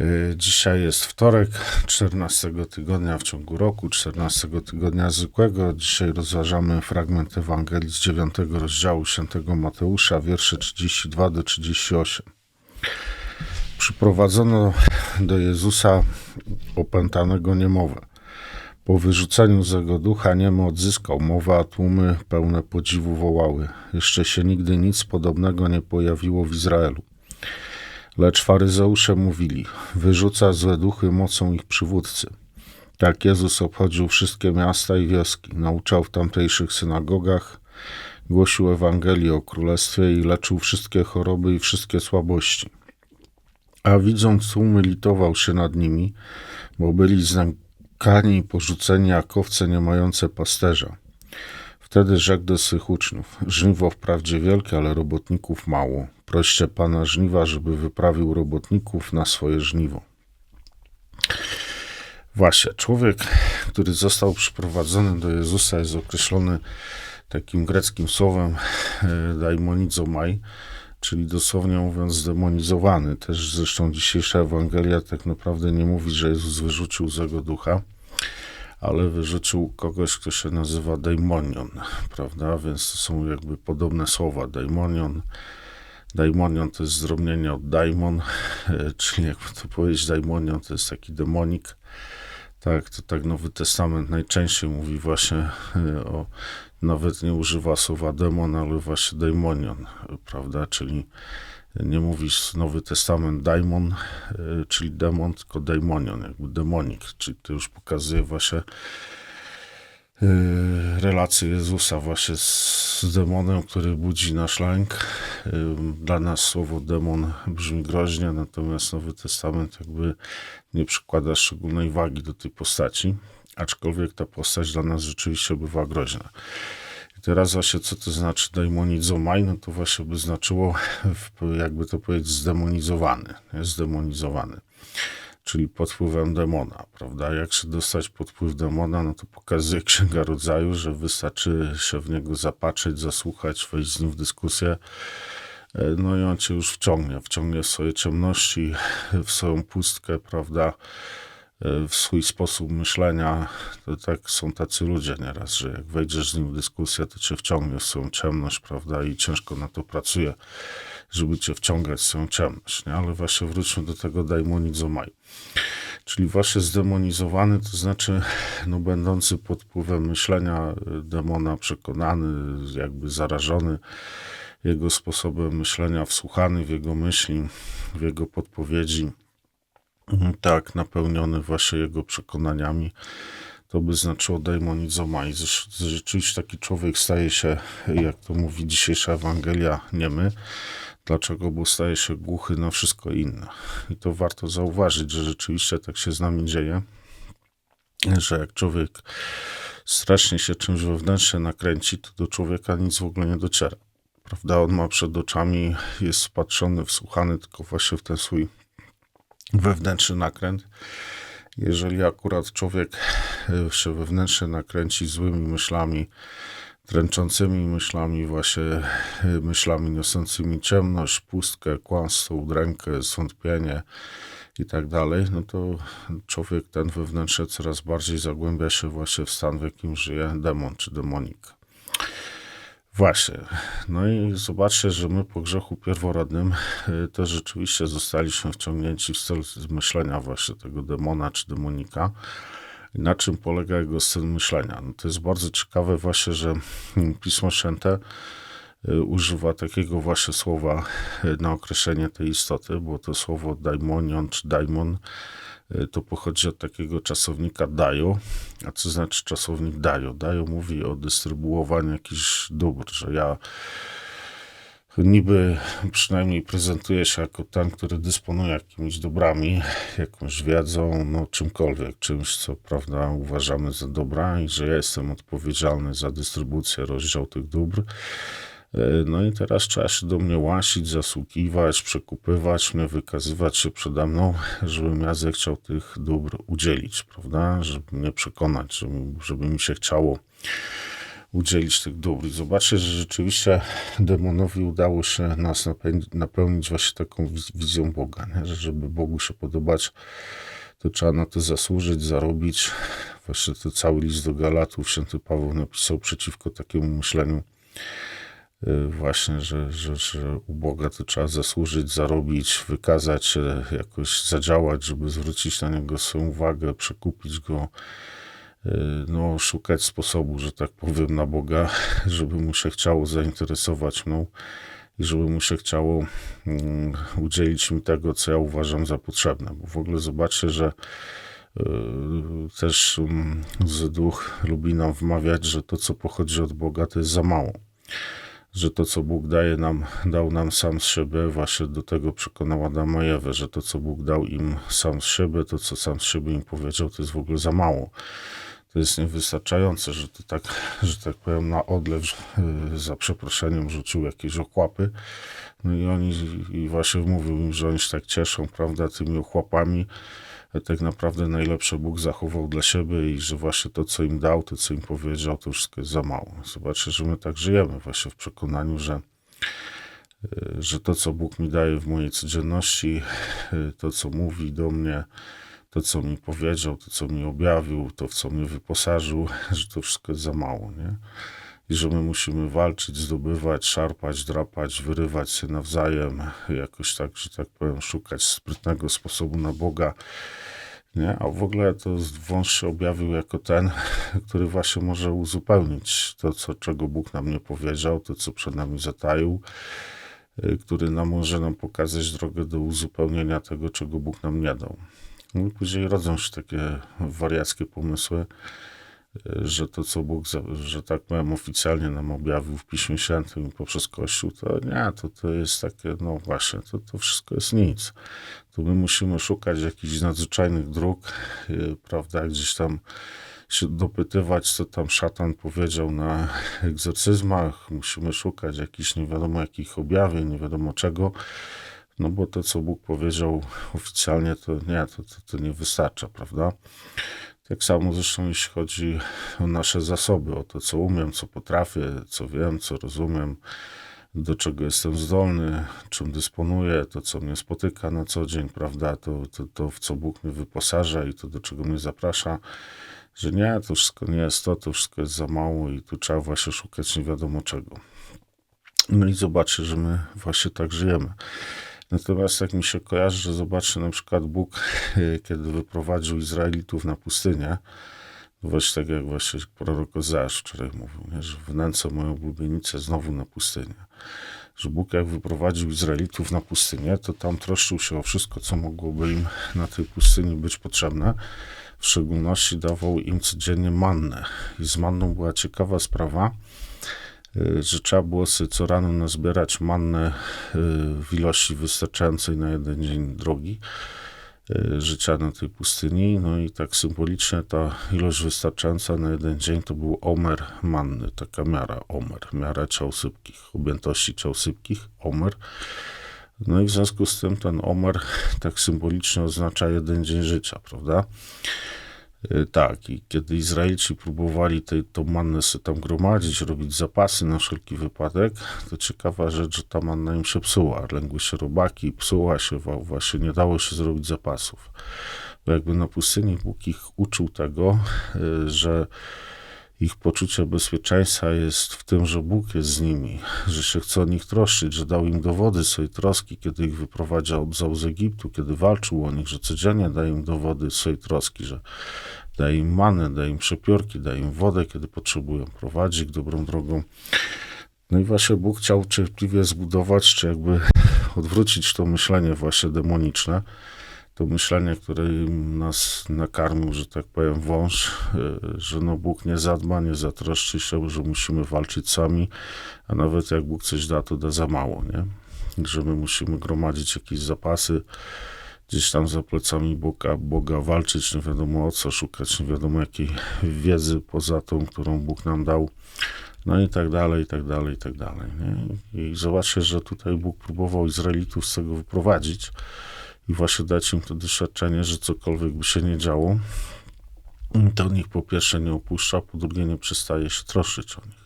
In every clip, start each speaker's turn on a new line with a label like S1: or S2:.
S1: Y, Dzisiaj jest wtorek, 14 tygodnia w ciągu roku, 14 tygodnia zwykłego. Dzisiaj rozważamy fragment Ewangelii z 9 rozdziału świętego Mateusza, wiersze 32 do 38. Przyprowadzono do Jezusa opętanego niemowę. Po wyrzuceniu z jego ducha niemy odzyskał mowę, a tłumy pełne podziwu wołały. Jeszcze się nigdy nic podobnego nie pojawiło w Izraelu. Lecz faryzeusze mówili, wyrzuca złe duchy mocą ich przywódcy. Tak Jezus obchodził wszystkie miasta i wioski, nauczał w tamtejszych synagogach, głosił Ewangelię o Królestwie i leczył wszystkie choroby i wszystkie słabości. A widząc tłumy litował się nad nimi, bo byli znękani i porzuceni jak owce nie mające pasterza. Wtedy rzekł do swych uczniów: Żniwo wprawdzie wielkie, ale robotników mało. Proście pana żniwa, żeby wyprawił robotników na swoje żniwo. Właśnie, człowiek, który został przyprowadzony do Jezusa, jest określony takim greckim słowem e, daimonizomai, czyli dosłownie mówiąc zdemonizowany. Też zresztą dzisiejsza Ewangelia tak naprawdę nie mówi, że Jezus wyrzucił złego ducha, ale wyrzucił kogoś, kto się nazywa daimonion, prawda? Więc to są jakby podobne słowa. Daimonion, daimonion to jest zdrobnienie od daimon, czyli jakby to powiedzieć, daimonion to jest taki demonik. Tak, to tak Nowy Testament najczęściej mówi właśnie e, o, nawet nie używa słowa demon, ale właśnie daimonion, prawda? Czyli nie mówisz Nowy Testament daimon, e, czyli demon, tylko daimonion, jakby demonik, czyli to już pokazuje właśnie relację Jezusa właśnie z demonem, który budzi nasz lęk. E, Dla nas słowo demon brzmi groźnie, natomiast Nowy Testament jakby nie przykłada szczególnej wagi do tej postaci, aczkolwiek ta postać dla nas rzeczywiście bywa groźna. Teraz właśnie co to znaczy daimonizomai, no to właśnie by znaczyło, jakby to powiedzieć, zdemonizowany, zdemonizowany, czyli pod wpływem demona, prawda? Jak się dostać pod wpływ demona, no to pokazuje Księga Rodzaju, że wystarczy się w niego zapatrzeć, zasłuchać, wejść z nim w dyskusję, no i on cię już wciągnie, wciągnie w swoje ciemności, w swoją pustkę, prawda? W swój sposób myślenia, to tak są tacy ludzie nieraz, że jak wejdziesz z nim w dyskusję, to cię wciągnie w swoją ciemność, prawda, i ciężko na to pracuje, żeby cię wciągać w swoją ciemność, nie? Ale właśnie wróćmy do tego daimonizomai. Czyli właśnie zdemonizowany, to znaczy, no, będący pod wpływem myślenia demona, przekonany, jakby zarażony jego sposobem myślenia, wsłuchany w jego myśli, w jego podpowiedzi, tak, napełniony właśnie jego przekonaniami, to by znaczyło daimonizoma. I rzeczywiście taki człowiek staje się, jak to mówi dzisiejsza Ewangelia, niemy. Dlaczego? Bo staje się głuchy na wszystko inne. I to warto zauważyć, że rzeczywiście tak się z nami dzieje, że jak człowiek strasznie się czymś wewnętrznie nakręci, to do człowieka nic w ogóle nie dociera. Prawda? On ma przed oczami, jest wpatrzony, wsłuchany tylko właśnie w ten swój wewnętrzny nakręt. Jeżeli akurat człowiek e, się wewnętrznie nakręci złymi myślami, dręczącymi myślami, właśnie e, myślami niosącymi ciemność, pustkę, kłamstwo, udrękę, zwątpienie i tak dalej, no to człowiek ten wewnętrznie coraz bardziej zagłębia się właśnie w stan, w jakim żyje demon czy demonik. Właśnie. No i zobaczcie, że my po grzechu pierworodnym y, też rzeczywiście zostaliśmy wciągnięci w styl myślenia właśnie tego demona czy demonika. Na czym polega jego styl myślenia? No to jest bardzo ciekawe właśnie, że Pismo Święte y, używa takiego właśnie słowa y, na określenie tej istoty, było to słowo daimonion czy daimon, to pochodzi od takiego czasownika dajo. A co znaczy czasownik dajo? Dajo mówi o dystrybuowaniu jakichś dóbr, że ja niby przynajmniej prezentuje się jako ten, który dysponuje jakimiś dobrami, jakąś wiedzą, no czymkolwiek, czymś, co prawda uważamy za dobra i że ja jestem odpowiedzialny za dystrybucję, rozdział tych dóbr. E, no i teraz trzeba się do mnie łasić, zasługiwać, przekupywać mnie, wykazywać się przede mną, żebym ja zechciał tych dóbr udzielić, prawda? Żeby mnie przekonać, żeby, żeby mi się chciało udzielić tych dóbr. I zobaczcie, że rzeczywiście demonowi udało się nas napełnić właśnie taką wizją Boga, nie? że żeby Bogu się podobać, to trzeba na to zasłużyć, zarobić. Właśnie to cały list do Galatów święty Paweł napisał przeciwko takiemu myśleniu właśnie, że, że, że u Boga to trzeba zasłużyć, zarobić, wykazać się, jakoś zadziałać, żeby zwrócić na Niego swoją uwagę, przekupić Go, Y, no, szukać sposobu, że tak powiem, na Boga, żeby mu się chciało zainteresować mną i żeby mu się chciało um, udzielić mi tego, co ja uważam za potrzebne. Bo w ogóle zobaczcie, że y, też um, duch lubi nam wmawiać, że to, co pochodzi od Boga, to jest za mało. Że to, co Bóg daje nam, dał nam sam z siebie, właśnie do tego przekonał Adama Ewę, że to, co Bóg dał im sam z siebie, to, co sam z siebie im powiedział, to jest w ogóle za mało to jest niewystarczające, że to tak, że tak powiem, na odlew y, za przeproszeniem rzucił jakieś okłapy. No i oni i właśnie mówił im, że oni się tak cieszą, prawda, tymi ochłapami. Tak naprawdę najlepsze Bóg zachował dla siebie i że właśnie to, co im dał, to, co im powiedział, to wszystko jest za mało. Zobaczcie, że my tak żyjemy właśnie w przekonaniu, że y, że to, co Bóg mi daje w mojej codzienności, y, to, co mówi do mnie, to, co mi powiedział, to, co mi objawił, to, w co mnie wyposażył, że to wszystko jest za mało, nie? I że my musimy walczyć, zdobywać, szarpać, drapać, wyrywać się nawzajem, jakoś tak, że tak powiem, szukać sprytnego sposobu na Boga, nie? A w ogóle to wąż się objawił jako ten, który właśnie może uzupełnić to, co, czego Bóg nam nie powiedział, to, co przed nami zataił, y, który nam może nam pokazać drogę do uzupełnienia tego, czego Bóg nam nie dał. No i później rodzą się takie wariackie pomysły, że to, co Bóg, że tak powiem, oficjalnie nam objawił w Piśmie Świętym poprzez Kościół, to nie, to, to jest takie, no właśnie, to, to wszystko jest nic. Tu my musimy szukać jakichś nadzwyczajnych dróg, y, prawda, gdzieś tam się dopytywać, co tam szatan powiedział na egzorcyzmach, musimy szukać jakichś nie wiadomo jakich objawień, nie wiadomo czego, no bo to, co Bóg powiedział oficjalnie, to nie, to, to, to nie wystarcza, prawda? Tak samo zresztą, jeśli chodzi o nasze zasoby, o to, co umiem, co potrafię, co wiem, co rozumiem, do czego jestem zdolny, czym dysponuję, to, co mnie spotyka na co dzień, prawda? To, to, to w co Bóg mnie wyposaża i to, do czego mnie zaprasza, że nie, to wszystko nie jest to, to wszystko jest za mało i tu trzeba właśnie szukać nie wiadomo czego. No i zobaczcie, że my właśnie tak żyjemy. Natomiast jak mi się kojarzy, że zobaczę na przykład Bóg, kiedy wyprowadził Izraelitów na pustynię, właśnie tak jak właśnie prorok Ozeasz wczoraj mówił, nie? że wnęcę moją ulubienicę znowu na pustynię. Że Bóg jak wyprowadził Izraelitów na pustynię, to tam troszczył się o wszystko, co mogłoby im na tej pustyni być potrzebne. W szczególności dawał im codziennie mannę. I z manną była ciekawa sprawa, że trzeba było sobie co rano nazbierać mannę y, w ilości wystarczającej na jeden dzień drogi y, życia na tej pustyni. No i tak symbolicznie ta ilość wystarczająca na jeden dzień to był omer manny, taka miara omer, miara ciał sypkich, objętości ciał sypkich, omer. No i w związku z tym ten omer tak symbolicznie oznacza jeden dzień życia, prawda? Y, tak, i kiedy Izraelici próbowali tej, tą mannę sobie tam gromadzić, robić zapasy na wszelki wypadek, to ciekawa rzecz, że ta manna im się psuła. Lęgły się robaki, psuła się, właśnie nie dało się zrobić zapasów. Bo jakby na pustyni Bóg ich uczył tego, y, że ich poczucie bezpieczeństwa jest w tym, że Bóg jest z nimi, że się chce o nich troszczyć, że dał im dowody swojej troski, kiedy ich wyprowadzał z Egiptu, kiedy walczył o nich, że codziennie daje im dowody swojej troski, że daje im manę, daje im przepiórki, daje im wodę, kiedy potrzebują, prowadzi ich dobrą drogą. No i właśnie Bóg chciał cierpliwie zbudować, czy jakby odwrócić to myślenie właśnie demoniczne, to myślenie, które nas nakarmił, że tak powiem, wąż, e, że no Bóg nie zadba, nie zatroszczy się, że musimy walczyć sami, a nawet jak Bóg coś da, to da za mało, nie? Że my musimy gromadzić jakieś zapasy, gdzieś tam za plecami Boga, Boga walczyć, nie wiadomo o co, szukać nie wiadomo jakiej wiedzy poza tą, którą Bóg nam dał, no i tak dalej, i tak dalej, i tak dalej. Nie? I zobaczcie, że tutaj Bóg próbował Izraelitów z tego wyprowadzić i właśnie dać im to doświadczenie, że cokolwiek by się nie działo, to nich po pierwsze nie opuszcza, po drugie nie przestaje się troszczyć o nich.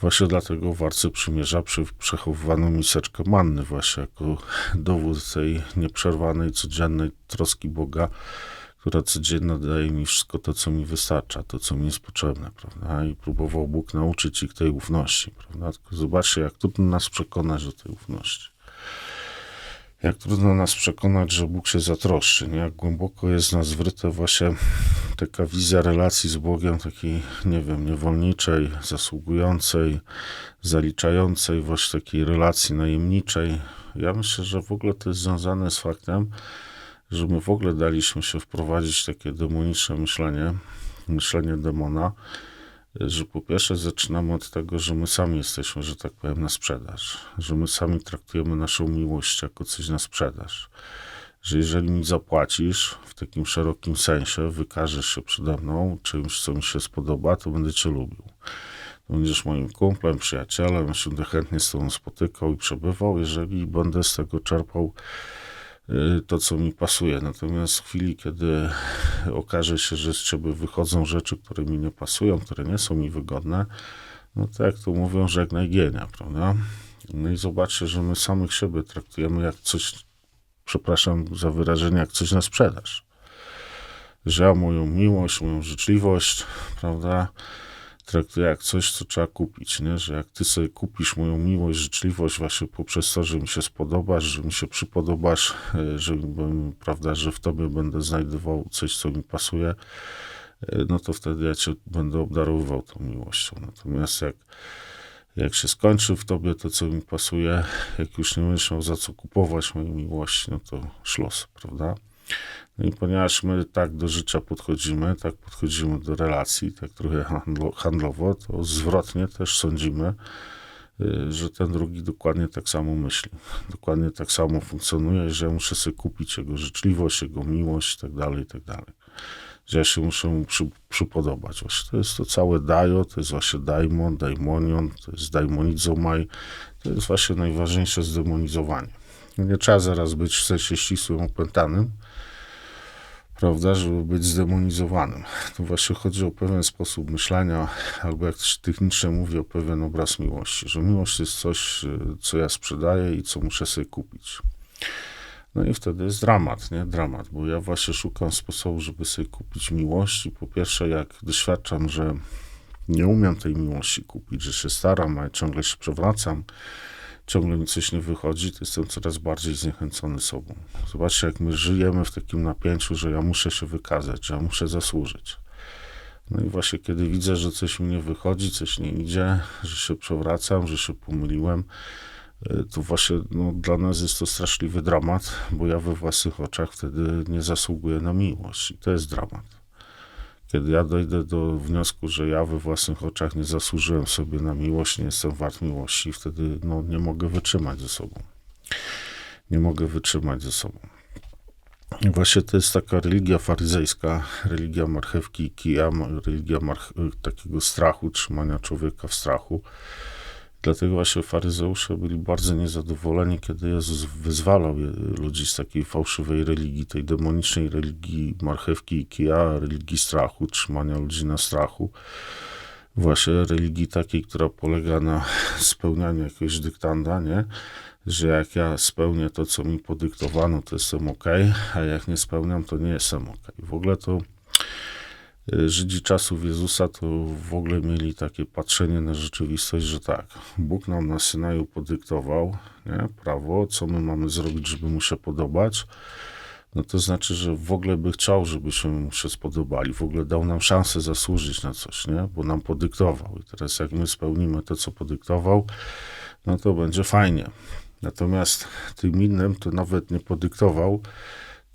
S1: Właśnie dlatego w Arce Przymierza przy, przechowywano miseczkę manny właśnie jako dowód tej nieprzerwanej, codziennej troski Boga, która codziennie daje mi wszystko to, co mi wystarcza, to, co mi jest potrzebne, prawda? I próbował Bóg nauczyć ich tej ufności, prawda? Tylko zobaczcie, jak trudno nas przekonać do tej ufności. Jak trudno nas przekonać, że Bóg się zatroszczy, nie? Jak głęboko jest nas wryte właśnie taka wizja relacji z Bogiem, takiej, nie wiem, niewolniczej, zasługującej, zaliczającej, właśnie takiej relacji najemniczej. Ja myślę, że w ogóle to jest związane z faktem, że my w ogóle daliśmy się wprowadzić w takie demoniczne myślenie, myślenie demona, że po pierwsze zaczynamy od tego, że my sami jesteśmy, że tak powiem, na sprzedaż, że my sami traktujemy naszą miłość jako coś na sprzedaż, że jeżeli mi zapłacisz w takim szerokim sensie, wykażesz się przede mną czymś, co mi się spodoba, to będę cię lubił. Będziesz moim kumplem, przyjacielem, ja się chętnie z tobą spotykał i przebywał, jeżeli będę z tego czerpał to, co mi pasuje. Natomiast w chwili, kiedy okaże się, że z ciebie wychodzą rzeczy, które mi nie pasują, które nie są mi wygodne, no to jak to mówią, żegnaj gienia, prawda? No i zobaczcie, że my samych siebie traktujemy jak coś, przepraszam za wyrażenie, jak coś na sprzedaż. Że ja moją miłość, moją życzliwość, prawda, jak coś, co trzeba kupić, nie? że jak ty sobie kupisz moją miłość, życzliwość właśnie poprzez to, że mi się spodobasz, że mi się przypodobasz, e, że, prawda, że w tobie będę znajdował coś, co mi pasuje, e, no to wtedy ja cię będę obdarowywał tą miłością. Natomiast jak, jak się skończy w tobie to, co mi pasuje, jak już nie będziesz miał za co kupować mojej miłości, no to szlos, prawda? No i ponieważ my tak do życia podchodzimy, tak podchodzimy do relacji, tak trochę handlowo, to zwrotnie też sądzimy, y, że ten drugi dokładnie tak samo myśli, dokładnie tak samo funkcjonuje, że ja muszę sobie kupić jego życzliwość, jego miłość i tak dalej, i tak. Że ja się muszę mu przy, przypodobać. Właśnie to jest to całe dajo, to jest właśnie daimon, daimonion, to jest daimonizomai, to jest właśnie najważniejsze zdemonizowanie. Nie trzeba zaraz być w sensie ścisłym opętanym, prawda, żeby być zdemonizowanym. To właśnie chodzi o pewien sposób myślenia, albo jak ktoś technicznie mówi, o pewien obraz miłości, że miłość jest coś, co ja sprzedaję i co muszę sobie kupić. No i wtedy jest dramat, nie? Dramat, bo ja właśnie szukam sposobu, żeby sobie kupić miłość i po pierwsze, jak doświadczam, że nie umiem tej miłości kupić, że się staram, a ciągle się przewracam, ciągle mi coś nie wychodzi, to jestem coraz bardziej zniechęcony sobą. Zobaczcie, jak my żyjemy w takim napięciu, że ja muszę się wykazać, że ja muszę zasłużyć. No i właśnie kiedy widzę, że coś mi nie wychodzi, coś nie idzie, że się przewracam, że się pomyliłem, y, to właśnie no, dla nas jest to straszliwy dramat, bo ja we własnych oczach wtedy nie zasługuję na miłość. I to jest dramat. Kiedy ja dojdę do wniosku, że ja we własnych oczach nie zasłużyłem sobie na miłość, nie jestem wart miłości, wtedy no, nie mogę wytrzymać ze sobą. Nie mogę wytrzymać ze sobą. I właśnie to jest taka religia faryzejska, religia marchewki kija, religia takiego strachu, trzymania człowieka w strachu. Dlatego właśnie faryzeusze byli bardzo niezadowoleni, kiedy Jezus wyzwalał ludzi z takiej fałszywej religii, tej demonicznej religii marchewki i kija, religii strachu, trzymania ludzi na strachu. Właśnie religii takiej, która polega na spełnianiu jakiegoś dyktanda, nie? Że jak ja spełnię to, co mi podyktowano, to jestem ok, a jak nie spełniam, to nie jestem ok. W ogóle to Żydzi czasów Jezusa to w ogóle mieli takie patrzenie na rzeczywistość, że tak, Bóg nam na Synaju podyktował nie, prawo, co my mamy zrobić, żeby mu się podobać, no to znaczy, że w ogóle by chciał, żebyśmy mu się spodobali, w ogóle dał nam szansę zasłużyć na coś, nie, bo nam podyktował. I teraz jak my spełnimy to, co podyktował, no to będzie fajnie. Natomiast tym innym to nawet nie podyktował,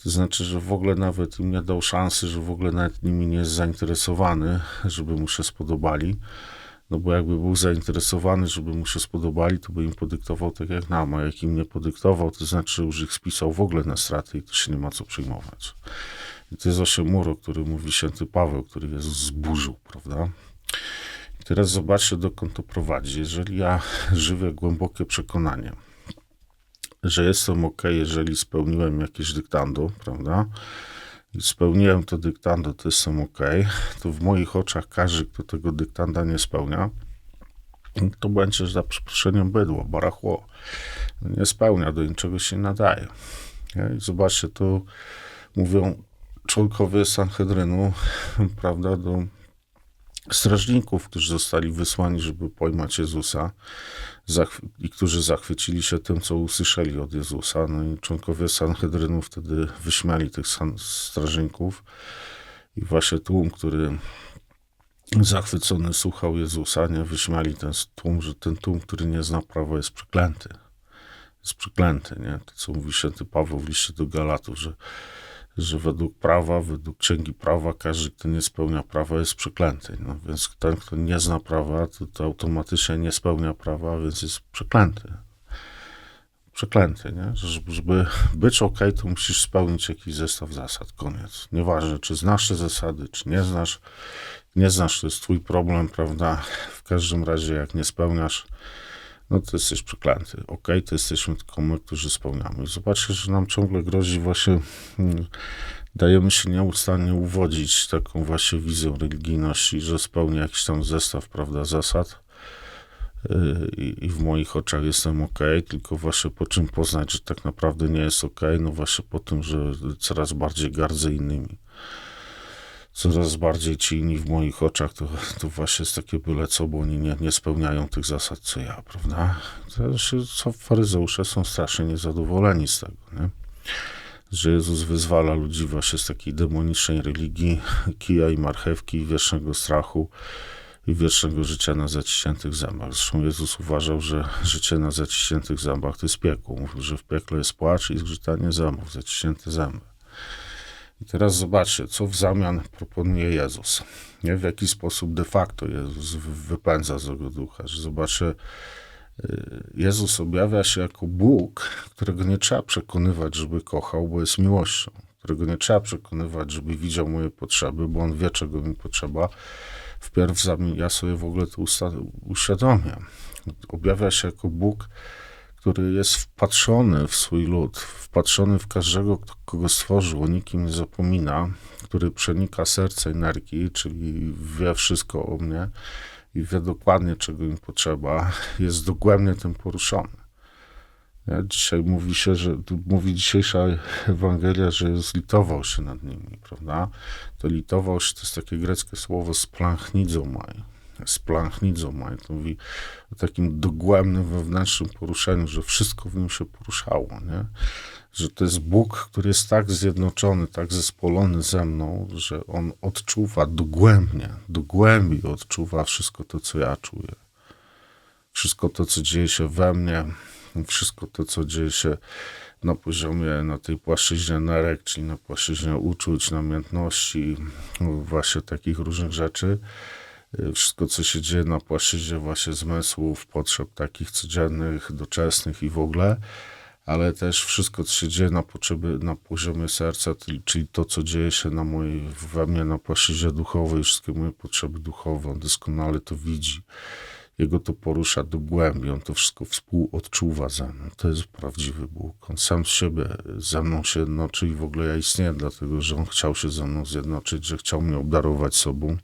S1: To znaczy, że w ogóle nawet im nie dał szansy, że w ogóle nawet nimi nie jest zainteresowany, żeby mu się spodobali. No bo jakby był zainteresowany, żeby mu się spodobali, to by im podyktował tak jak nam, a jak im nie podyktował, to znaczy, że już ich spisał w ogóle na straty i to się nie ma co przyjmować. I to jest osiem mur, o którym mówi święty Paweł, który Jezus zburzył, prawda? I teraz zobaczcie, dokąd to prowadzi. Jeżeli ja żywię głębokie przekonanie, że jestem ok, jeżeli spełniłem jakieś dyktando, prawda? I spełniłem to dyktando, to jestem ok, to w moich oczach każdy, kto tego dyktanda nie spełnia, to będzie za przeproszeniem bydło, barachło. Nie spełnia, do niczego się nadaje. I zobaczcie, to mówią członkowie Sanhedrynu, prawda, do strażników, którzy zostali wysłani, żeby pojmać Jezusa i którzy zachwycili się tym, co usłyszeli od Jezusa. No i członkowie Sanhedrynu wtedy wyśmiali tych strażników i właśnie tłum, który zachwycony słuchał Jezusa, nie wyśmiali ten tłum, że ten tłum, który nie zna prawa jest przeklęty. Jest przeklęty, nie? To, co mówi święty Paweł w liście do Galatów, że że według prawa, według księgi prawa, każdy, kto nie spełnia prawa, jest przeklęty. No, więc ten, kto nie zna prawa, to, to automatycznie nie spełnia prawa, więc jest przeklęty. Przeklęty, nie? Żeby, być ok, to musisz spełnić jakiś zestaw zasad. Koniec. Nieważne, czy znasz te zasady, czy nie znasz. Nie znasz, to jest twój problem, prawda? W każdym razie, jak nie spełniasz, no to jesteś przeklęty. Ok, to jesteśmy tylko my, którzy spełniamy. Zobaczcie, że nam ciągle grozi właśnie, hmm, dajemy się nieustannie uwodzić taką właśnie wizją religijności, że spełnia jakiś tam zestaw, prawda, zasad. Y, I, w moich oczach jestem ok, tylko właśnie po czym poznać, że tak naprawdę nie jest ok, no właśnie po tym, że coraz bardziej gardzę innymi coraz bardziej ci inni w moich oczach, to, to właśnie jest takie byle co, bo oni nie, nie spełniają tych zasad, co ja, prawda? To się, co faryzeusze są strasznie niezadowoleni z tego, nie? Że Jezus wyzwala ludzi właśnie z takiej demonicznej religii, kija i marchewki, wiecznego strachu i wiecznego życia na zaciśniętych zębach. Zresztą Jezus uważał, że życie na zaciśniętych zębach to jest piekło. Mówił, że w piekle jest płacz i zgrzytanie zębów, zaciśnięte zęby. I teraz zobaczcie, co w zamian proponuje Jezus. Nie? W jaki sposób de facto Jezus wypędza złego ducha. Że zobaczcie, y, Jezus objawia się jako Bóg, którego nie trzeba przekonywać, żeby kochał, bo jest miłością. Którego nie trzeba przekonywać, żeby widział moje potrzeby, bo on wie, czego mi potrzeba. Wpierw ja sobie w ogóle to uświadomię. Objawia się jako Bóg, który jest wpatrzony w swój lud, wpatrzony w każdego, kogo stworzył, o nikim nie zapomina, który przenika serce energii, czyli wie wszystko o mnie i wie dokładnie, czego im potrzeba, jest dogłębnie tym poruszony. Ja, dzisiaj mówi się, że mówi dzisiejsza Ewangelia, że zlitował się nad nimi, prawda? To litował się, to jest takie greckie słowo splanchnidzomaj To mówi o takim dogłębnym wewnętrznym poruszeniu, że wszystko w nim się poruszało, nie? Że to jest Bóg, który jest tak zjednoczony, tak zespolony ze mną, że On odczuwa dogłębnie, dogłębnie odczuwa wszystko to, co ja czuję. Wszystko to, co dzieje się we mnie, wszystko to, co dzieje się na poziomie, na tej płaszczyźnie nerek, czyli na płaszczyźnie uczuć, namiętności, właśnie takich różnych rzeczy wszystko, co się dzieje na płaszczyźnie właśnie zmysłów, potrzeb takich codziennych, doczesnych i w ogóle, ale też wszystko, co się dzieje na, potrzeby, na poziomie serca, czyli to, co dzieje się na mojej, we mnie na płaszczyźnie duchowej, wszystkie moje potrzeby duchowe, on doskonale to widzi. Jego to porusza do głębi, on to wszystko współodczuwa ze mną. To jest prawdziwy Bóg. On sam z siebie ze mną się jednoczy i w ogóle ja istnieję, dlatego że on chciał się ze mną zjednoczyć, że chciał mnie obdarować sobą.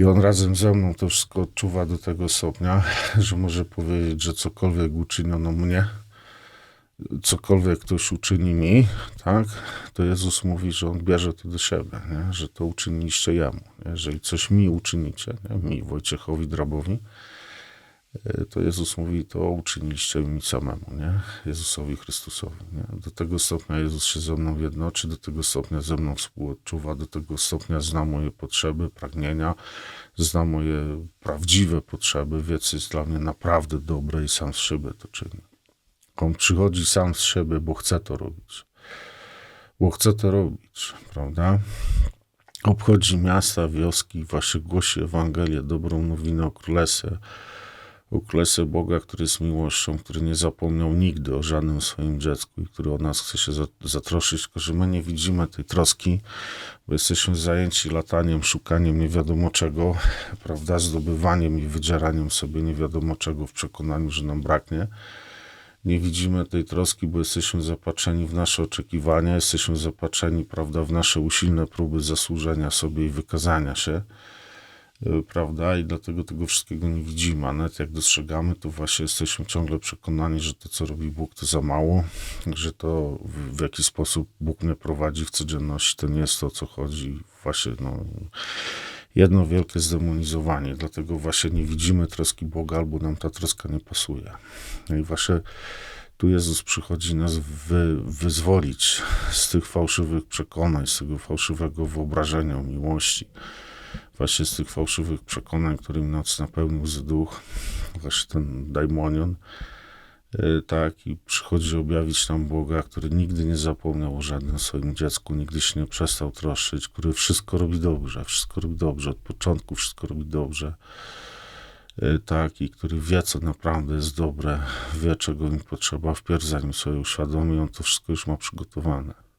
S1: I on razem ze mną to wszystko odczuwa do tego stopnia, że może powiedzieć, że cokolwiek uczyniono mnie, cokolwiek ktoś uczyni mi, tak, to Jezus mówi, że On bierze to do siebie, nie? że to uczyniliście Jemu. Jeżeli coś mi uczynicie, nie? mi, Wojciechowi Drabowi, to Jezus mówi, to uczyniliście mi samemu, nie? Jezusowi Chrystusowi. Nie? Do tego stopnia Jezus się ze mną jednoczy, do tego stopnia ze mną współodczuwa, do tego stopnia zna moje potrzeby, pragnienia, zna moje prawdziwe potrzeby, wie, co jest dla mnie naprawdę dobre i sam z siebie to czyni. On przychodzi sam z siebie, bo chce to robić. bo chce to robić, prawda? Obchodzi miasta, wioski, właśnie głosi Ewangelię, dobrą nowinę o Królestwie, o Boga, który jest miłością, który nie zapomniał nigdy o żadnym swoim dziecku i który o nas chce się zatroszyć, tylko że my nie widzimy tej troski, bo jesteśmy zajęci lataniem, szukaniem nie wiadomo czego, prawda, zdobywaniem i wydzieraniem sobie nie wiadomo czego w przekonaniu, że nam braknie. Nie widzimy tej troski, bo jesteśmy zapatrzeni w nasze oczekiwania, jesteśmy zapatrzeni, prawda, w nasze usilne próby zasłużenia sobie i wykazania się, prawda, i dlatego tego wszystkiego nie widzimy, a nawet jak dostrzegamy, to właśnie jesteśmy ciągle przekonani, że to, co robi Bóg, to za mało, że to w, w jaki sposób Bóg mnie prowadzi w codzienności, to nie jest to, o co chodzi, właśnie, no jedno wielkie zdemonizowanie. Dlatego właśnie nie widzimy troski Boga, albo nam ta troska nie pasuje. No i właśnie tu Jezus przychodzi nas wy, wyzwolić z tych fałszywych przekonań, z tego fałszywego wyobrażenia o miłości, właśnie z tych fałszywych przekonań, którymi nas napełnił z duch, właśnie ten daimonion, E, tak, i przychodzi objawić nam Boga, który nigdy nie zapomniał o żadnym swoim dziecku, nigdy się nie przestał troszczyć, który wszystko robi dobrze, wszystko robi dobrze, od początku wszystko robi dobrze, e, tak, i który wie, co naprawdę jest dobre, wie, czego mi potrzeba, wpierw zanim sobie uświadomi, on to wszystko już ma przygotowane.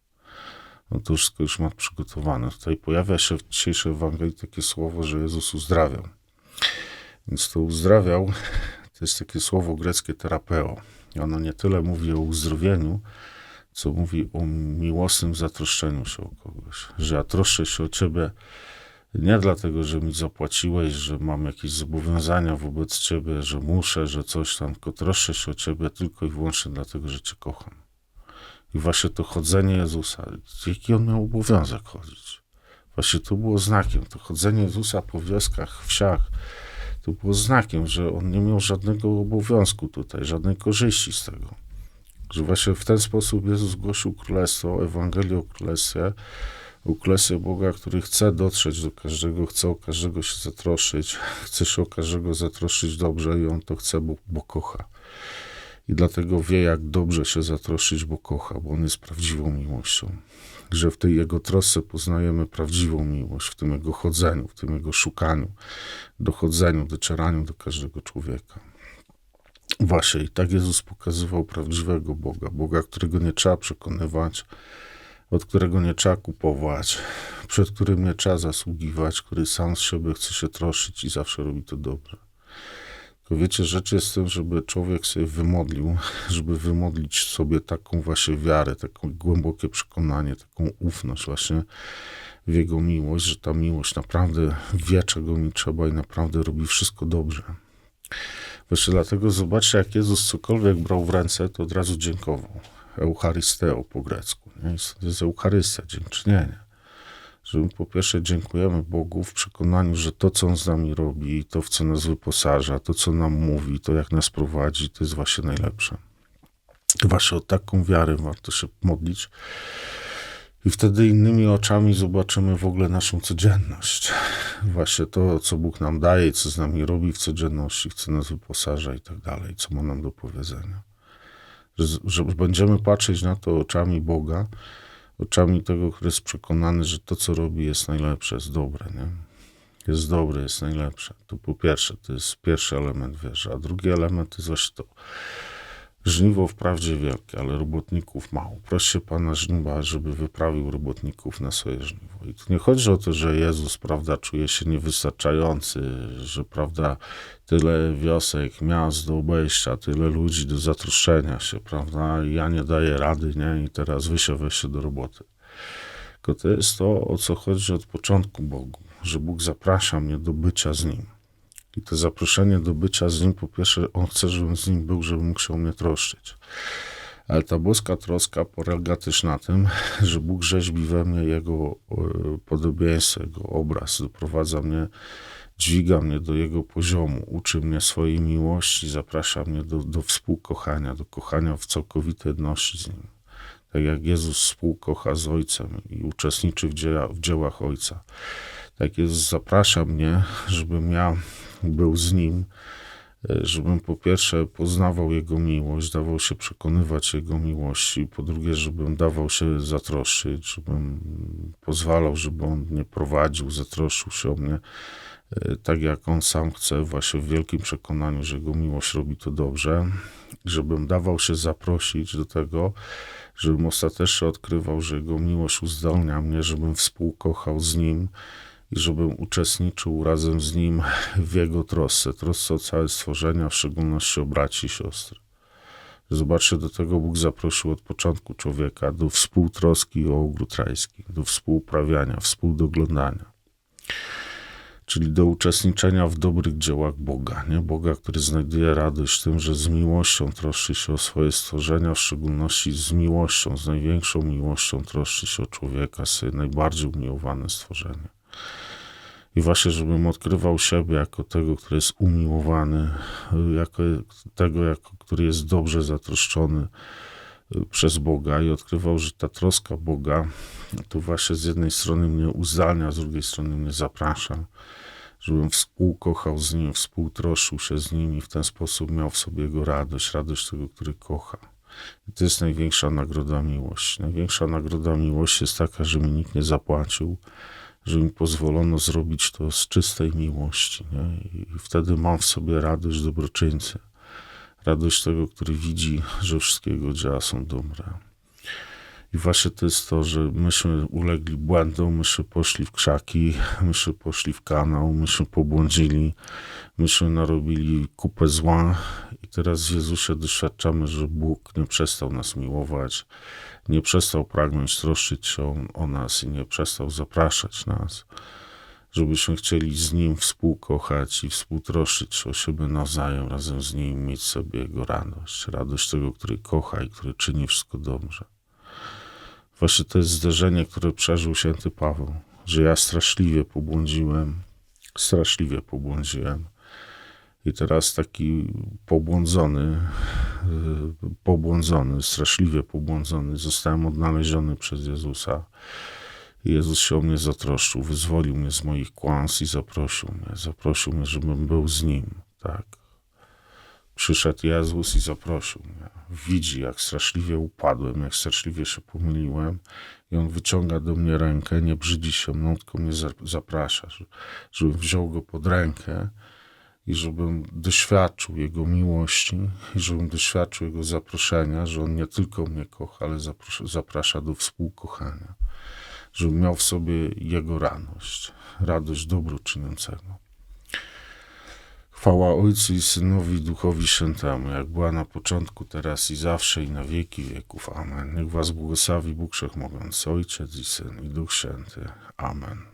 S1: On to wszystko już ma przygotowane. Tutaj pojawia się w dzisiejszej Ewangelii takie słowo, że Jezus uzdrawiał. Więc to uzdrawiał to jest takie słowo greckie terapeo. I ono nie tyle mówi o uzdrowieniu, co mówi o miłosnym zatroszczeniu się o kogoś. Że ja troszczę się o ciebie nie dlatego, że mi zapłaciłeś, że mam jakieś zobowiązania wobec ciebie, że muszę, że coś tam, tylko troszczę się o ciebie tylko i wyłącznie dlatego, że cię kocham. I właśnie to chodzenie Jezusa, jaki on miał obowiązek chodzić? Właśnie to było znakiem. To chodzenie Jezusa po wioskach, wsiach, to było znakiem, że on nie miał żadnego obowiązku tutaj, żadnej korzyści z tego. Że właśnie w ten sposób Jezus głosił królestwo, Ewangelię o królestwie, o królestwie Boga, który chce dotrzeć do każdego, chce o każdego się zatroszyć, chce się o każdego zatroszyć dobrze i on to chce, bo, bo kocha. I dlatego wie, jak dobrze się zatroszyć, bo kocha, bo on jest prawdziwą miłością że w tej Jego trosce poznajemy prawdziwą miłość, w tym Jego chodzeniu, w tym Jego szukaniu, dochodzeniu, docieraniu do każdego człowieka. Właśnie i tak Jezus pokazywał prawdziwego Boga, Boga, którego nie trzeba przekonywać, od którego nie trzeba kupować, przed którym nie trzeba zasługiwać, który sam z siebie chce się troszyć i zawsze robi to dobrze. Wiecie, rzecz jest w tym, żeby człowiek sobie wymodlił, żeby wymodlić sobie taką właśnie wiarę, takie głębokie przekonanie, taką ufność właśnie w Jego miłość, że ta miłość naprawdę wie, czego mi trzeba i naprawdę robi wszystko dobrze. Właśnie dlatego zobaczcie, jak Jezus cokolwiek brał w ręce, to od razu dziękował. Eucharisteo po grecku. Nie? To jest Eucharystia, dziękczynienie że po pierwsze dziękujemy Bogu w przekonaniu, że to, co On z nami robi, to, w co nas wyposaża, to, co nam mówi, to, jak nas prowadzi, to jest właśnie najlepsze. Właśnie o taką wiarę warto się modlić. I wtedy innymi oczami zobaczymy w ogóle naszą codzienność. Właśnie to, co Bóg nam daje, co z nami robi w codzienności, chce nas wyposaża i tak dalej, co ma nam do powiedzenia. Że, że będziemy patrzeć na to oczami Boga, oczami tego, który jest przekonany, że to, co robi, jest najlepsze, jest dobre, nie? Jest dobre, jest najlepsze. To po pierwsze, to jest pierwszy element wierzy, a drugi element to jest właśnie to. Żniwo wprawdzie wielkie, ale robotników mało. Proście Pana żniwa, żeby wyprawił robotników na swoje żniwo. I tu nie chodzi o to, że Jezus, prawda, czuje się niewystarczający, że, prawda, tyle wiosek, miast do obejścia, tyle ludzi do zatroszczenia się, prawda, i ja nie daję rady, nie, i teraz wy się weźcie do roboty. Tylko to jest to, o co chodzi od początku Bogu, że Bóg zaprasza mnie do bycia z Nim. I to zaproszenie do bycia z Nim, po pierwsze, On chce, żebym z Nim był, żeby mógł się o mnie troszczyć. Ale ta boska troska polega też na tym, że Bóg rzeźbi we mnie Jego e, podobieństwo, Jego obraz, doprowadza mnie, dźwiga mnie do Jego poziomu, uczy mnie swojej miłości, zaprasza mnie do, do współkochania, do kochania w całkowitej jedności z Nim. Tak jak Jezus współkocha z Ojcem i uczestniczy w, w dziełach Ojca. Tak Jezus zaprasza mnie, żebym ja był z Nim e, żebym po pierwsze poznawał Jego miłość, dawał się przekonywać Jego miłości, po drugie, żebym dawał się zatroszczyć, żebym pozwalał, żeby On mnie prowadził, zatroszczył się o mnie, e, tak jak On sam chce, właśnie w wielkim przekonaniu, że Jego miłość robi to dobrze, żebym dawał się zaprosić do tego, żebym ostatecznie odkrywał, że Jego miłość uzdolnia mnie, żebym współkochał z Nim, i żebym uczestniczył razem z Nim w Jego trosce, trosce o całe stworzenia, w szczególności o braci i siostry. Zobaczcie, do tego Bóg zaprosił od początku człowieka do współtroski o ogród rajski, do współuprawiania, współdoglądania. Czyli do uczestniczenia w dobrych dziełach Boga, nie? Boga, który znajduje radość w tym, że z miłością troszczy się o swoje stworzenia, w szczególności z miłością, z największą miłością troszczy się o człowieka, swoje najbardziej umiłowane stworzenie. I właśnie, żebym odkrywał siebie jako tego, który jest umiłowany, jako tego, jako, który jest dobrze zatroszczony przez Boga i odkrywał, że ta troska Boga to właśnie z jednej strony mnie uzdalnia, z drugiej strony mnie zaprasza, żebym współkochał z Nim, współtroszył się z Nim i w ten sposób miał w sobie Jego radość, radość tego, który kocha. I to jest największa nagroda miłości. Największa nagroda miłości jest taka, że mi nikt nie zapłacił, że mi pozwolono zrobić to z czystej miłości. Nie? I wtedy mam w sobie radość dobroczyńcy. Radość tego, który widzi, że wszystkiego dzieła są dobre. I właśnie to jest to, że myśmy ulegli błędom, myśmy poszli w krzaki, myśmy poszli w kanał, myśmy pobłądzili, myśmy narobili kupę zła i teraz w Jezusie doświadczamy, że Bóg nie przestał nas miłować, nie przestał pragnąć troszczyć się o, nas i nie przestał zapraszać nas, żebyśmy chcieli z Nim współkochać i współtroszczyć o siebie nawzajem, razem z Nim mieć sobie Jego radość, radość tego, który kocha i który czyni wszystko dobrze. Właśnie to jest zderzenie, które przeżył święty Paweł, że ja straszliwie pobłądziłem, straszliwie pobłądziłem. I teraz taki pobłądzony, pobłądzony, straszliwie pobłądzony, zostałem odnaleziony przez Jezusa. Jezus się o mnie zatroszczył, wyzwolił mnie z moich kłamstw i zaprosił mnie. Zaprosił mnie, żebym był z Nim, tak. Przyszedł Jezus i zaprosił mnie. Widzi, jak straszliwie upadłem, jak straszliwie się pomyliłem i On wyciąga do mnie rękę, nie brzydzi się mną, tylko mnie zaprasza, żebym wziął Go pod rękę i żebym doświadczył Jego miłości i żebym doświadczył Jego zaproszenia, że On nie tylko mnie kocha, ale zaprasza, do współkochania. Żebym miał w sobie Jego radość, radość dobroczyniącego. Chwała Ojcu i Synowi Duchowi Świętemu, jak była na początku, teraz i zawsze, i na wieki wieków. Amen. Niech was błogosławi Bóg Wszechmogący, Ojciec i Syn i Duch Święty. Amen.